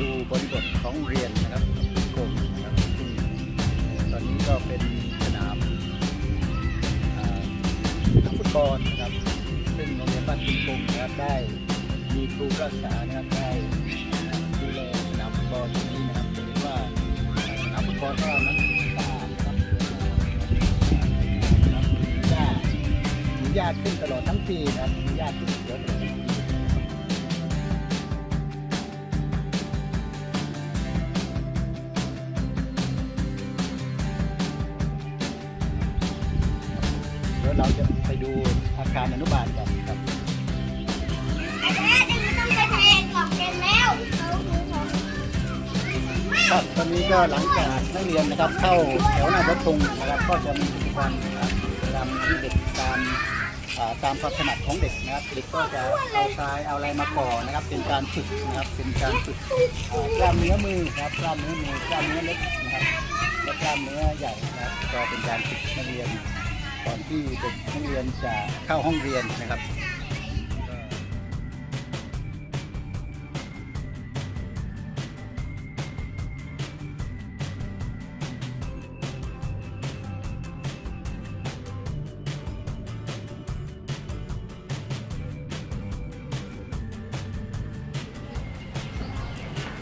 ดูบริบทของเรียนนะครับน้ำพึ่งกงนะครับซึ่งตอนนี้ก็เป็นสนามนักฟุตบอลนะครับ ซึ่งโรงเรียนบ้านพึ่งกงนะครับได้มีครูรักษานะครับได้ดูแลสนามฟุตบอลตรงนี้นะครับถือว่าสนามฟุตบอลของเรานั้นสะอาดนะครับครับมีหญ้าหญ้าขึ้นตลอดทั้งปีนะครับหญ้าขึ้นเยอะเลย ไปดูอาคารอนุบาลกันครับครับตอนนี้ก็หลังจากนักเรียนนะครับ เข้าแถวหน้ารถตรงนะครับ ก็จะมีกิจกรรมนะครับตามที่เด็กตามอ่าตามความถนัดของเด็กนะครับเด็กก็จะเอาทรายเอาอะไรมาก่อนะครับ เป็นการฝึกนะครับเป็นการฝึกอ่ากล้ามเนื้อมือนะครับกล้ามเนื้อมือกล้ามเนื้อเล็กนะครับและกล้ามเนื้อใหญ่นะครับก็เป็นการฝึกนักเรียน ก่อนที่เด็กนักเรียนจะเข้าห้องเรียนนะครับ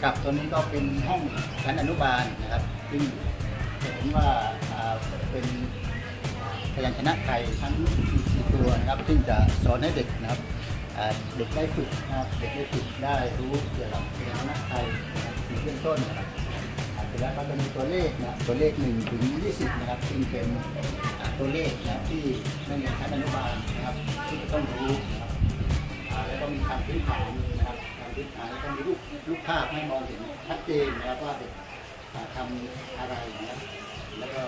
ครับตัวนี้ก็เป็นห้องชั้นอนุบาลนะครับ ซึ่งจะเห็นว่าอ่าเป็น พยัญชนะไทยทั้ง4ตัวนะครับ ซึ่งจะสอนให้เด็กนะครับเด็กได้ฝึกนะครับเด็กได้ฝึกได้รู้เกี่ยวกับพยัญชนะไทยในเบื้องต้นนะครับเสร็จแล้วก็จะมีตัวเลขนะตัวเลข1ถึง20นะครับซึ่งเป็นตัวเลขนะที่นักเรียนชั้นอนุบาลนะครับที่จะต้องรู้นะครับแล้วก็มีคำพื้นฐานนะครับคำพื้นฐานแล้วก็มีรูปรูปภาพให้มองเห็นชัดเจนนะครับว่าเด็กทำอะไรนะครับแล้วก็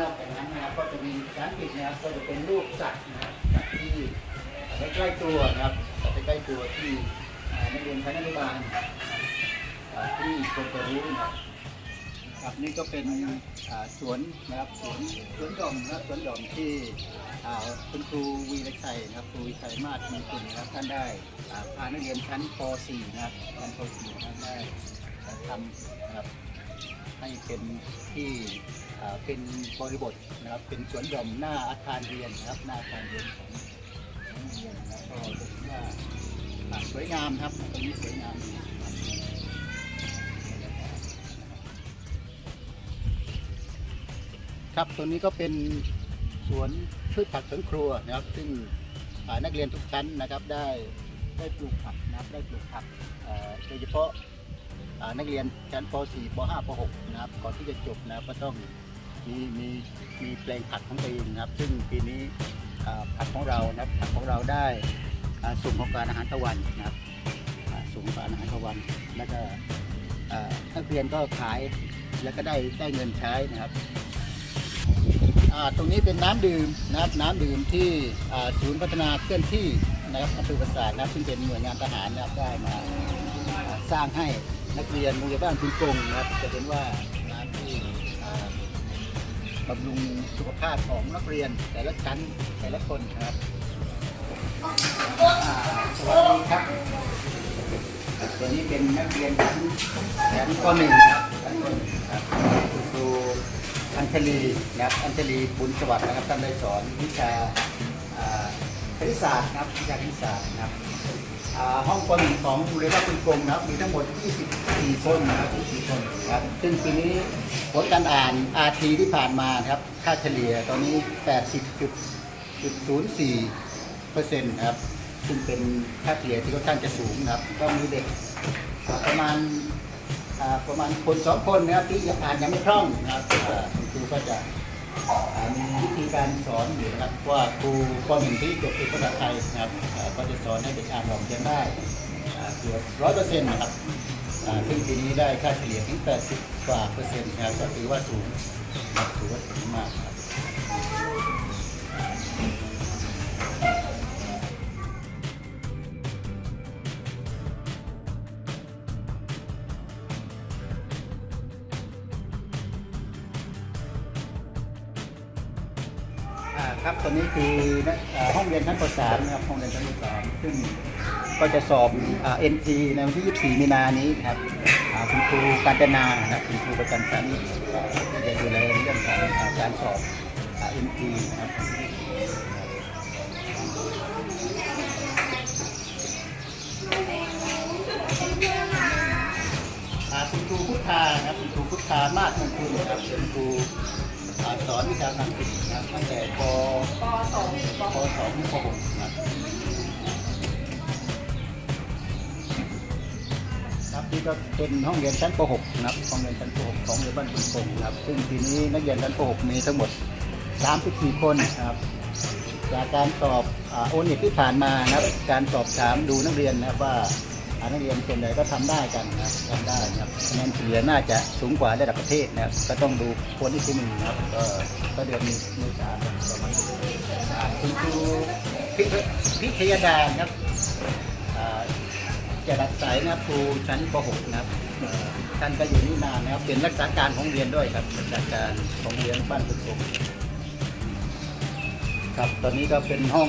นอกจากนั้นนะครับก็จะมีการปิดนะครับก็จะเป็นรูปสัตว์นะครับสัตว์ที่ใกล้ๆตัวนะครับสัตว์ใกล้ๆตัวที่นักเรียนชั้นอนุบาลที่ควรจะรู้นะครับครับนี่ก็เป็นสวนนะครับสวนสวนหย่อมนะครับสวนหย่อมที่คุณครูวีรชัยนะครับครูวีรชัยมาศมีคุณนะครับท่านได้พานักเรียนชั้นป .4 นะครับชั้นป .4 ท่านได้อ่ทำนะครับให้เป็นที่ เป็นบริบทนะครับเป็นสวนหย่อมหน้าอาคารเรียนนะครับหน้าอาคารเรียนของของโรงเรียนนะก็จะเห็นว่าสวยงามครับตรงนี้สวยงามครับครับตัวนี้ก็เป็นสวนพืชผักสวนครัวนะครับ ซึ่งนักเรียนทุกชั้นนะครับได้ได้ปลูกผักนะครับได้ปลูกผักโดยเฉพาะนักเรียนชั้นป .4 ป .5 ป .6 นะครับก่อนที่จะจบนะครับก็ต้อง มีมีมีแปลงผักของตัวเองนะครับ ซึ่งปีนี้ผักของเรานะครับผักของเราได้สุ่มโครงการอาหารตะวันนะครับสุ่มโครงการอาหารตะวัน แล้วก็อ่านักเรียนก็ขายแล้วก็ได้ได้เงินใช้นะครับตรงนี้เป็นน้ำดื่มนะครับน้ำดื่มที่ศูนย์พัฒนาเคลื่อนที่นะครับอำเภอปราสาทนะครับซึ่งเป็นหน่วยงานทหารนะครับได้มาสร้างให้นักเรียนโรงเรียนบ้านคุณกงนะครับจะเห็นว่า บำรุงสุขภาพของนักเรียนแต่ละชั้นแต่ละคนครับสวัสดีครับตัวนี้เป็นนักเรียนชั้นชั้นป .1 ครับชั้นป .1 ครับคุณครูอัญชลีนะครับอัญชลีบุญสวัสดิ์นะครับท่านได้สอนวิชาอ่าคณิตศาสตร์นะครับวิชาคณิตศาสตร์นะครับ ห้องปหนึ่งของโรงเรียนวัดคุณกรมนะครับ มีทั้งหมด 24 คนนะครับ24คนนะครับ ซึ่งปีนี้ผลการอ่าน RT ที่ผ่านมานะครับ ค่าเฉลี่ยตอนนี้ 80.04เปอร์เซ็นต์ครับ ซึ่งเป็นค่าเฉลี่ยที่ค่อนข้างจะสูงนะครับ ก็มีเด็กประมาณประมาณคนสองคนนะครับที่อ่านยังไม่คล่องนะครับคุณครูก็จะ มีวิธีการสอนอยู่นะครับว่าครูปหนึ่งที่จบเป็นภาษาไทยนะครับก็จะสอนให้เด็กอ่านออกเขียนได้เกือบร้อยเปอร์เซ็นต์นะครับซึ่งปีนี้ได้ค่าเฉลี่ยถึง 80กว่าเปอร์เซ็นต์นะครับก็ถือว่าสูงถือว่าสูงมากครับ อ่าครับตัวนี้คืออ่าห้องเรียนชั้นป .3 นะครับห้องเรียนชั้นป .3 ซึ่งก็จะสอบเอ่า NT ในวันที่ 24 มีนานี้ครับอ่าคุณครูการจนานะครับคุณครูประจำชั้นอ่าที่จะดูแลเรื่องของอ่าการสอบเอ่า NT นะครับอ่าคุณครูพุทธานะครับคุณครูพุทธามากคุณครูนะครับเป็นครู อ่าสอนวิชาอังกฤษนะครับตั้งแต่ปป .2 ป .2 ถึงป .6 นะครับครับนี่ก็เป็นห้องเรียนชั้นป .6 นะครับห้องเรียนชั้นป .6 ของโรงเรียนบ้านคุณคงนะครับ ซึ่งปีนี้นักเรียนชั้นป .6 มีทั้งหมด 34 คนนะครับจากการสอบโอน็ตที่ผ่านมานะครับ การสอบถามดูนักเรียนนะครับว่า นักเรียนส่วนใหญ่ก็ทำได้กันนะครับทำได้นะครับคะแนนเฉลี่ยน่าจะสูงกว่าระดับประเทศนะครับ ก็ต้องดูคนที่ที่หนึ่งนะครับก็ก็เดือนมีเมษายนประมาณนี้คุณครูพิพิทยาดาครับจะรักสายนะครับครูชั้นป .6 นะครับท่านก็อยู่นี่นานนะครับเป็นรักษาการของเรียนด้วยครับรักษาการของเรียนบ้านคุณคงครับตอนนี้ก็เป็นห้อง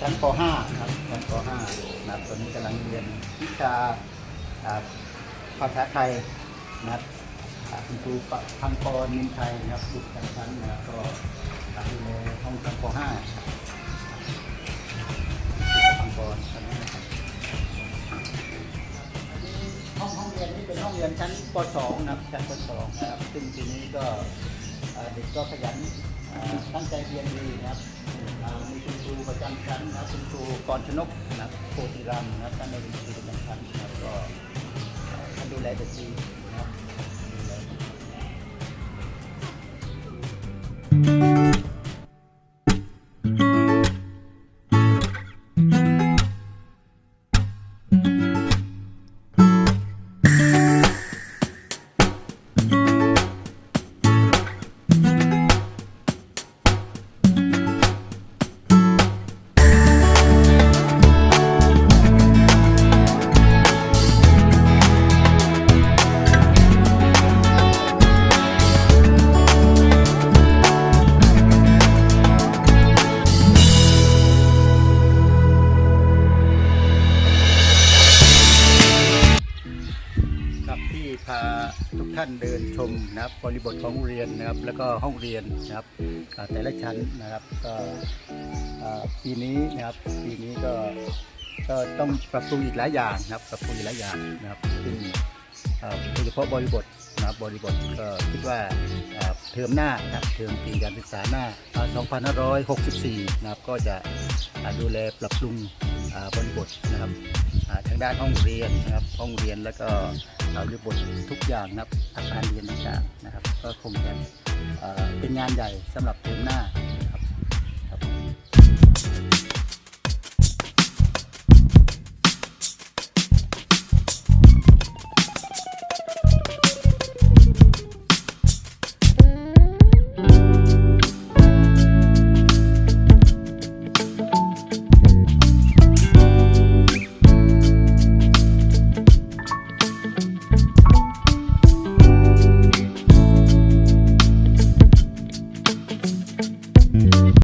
ชั้นป .5 ครับชั้นป .5 นะครับตอนนี้กำลังเรียนวิชาภาษาไทยนะครับอ่าคุณครูพังกรนินไทยนะครับบุตรชั้นนะครับก็ดูแลห้องชั้นป .5 พังกรชั้นนี้นะครับห้องห้องเรียนนี่เป็นห้องเรียนชั้นป .2 นะครับชั้นป .2 นะครับซึ่งปีนี้ก็เด็กก็ขยัน ตั้งใจเรียนดีนะครับมีคุณครูประจำชั้นนะคุณครูกรชนกนะโพธิรัมนะท่านเป็นครูประจำชั้นนะก็ท่านดูแลเด็กดีนะครับ Thank you. านเดินชมนะครับบริบทของโรงเรียนนะครับ แล้วก็ห้องเรียนนะครับแต่ละชั้นนะครับก็ปีนี้นะครับปีนี้ก็ก็ต้องปรับปรุงอีกหลายอย่างนะครับปรับปรุงอีกหลายอย่างนะครับซึ่งโดยเฉพาะบริบทนะครับบริบทก็คิดว่าเทอมหน้านะครับเทอมปีการศึกษาหน้าอ่า2564 นะครับก็จะดูแลปรับปรุง บริบทนะครับทางด้านห้องเรียนนะครับห้องเรียนแล้วก็บริบททุกอย่างนะครับอาคารเรียนต่างๆนะครับ ก็คงจะเป็นงานใหญ่สำหรับเทอมหน้า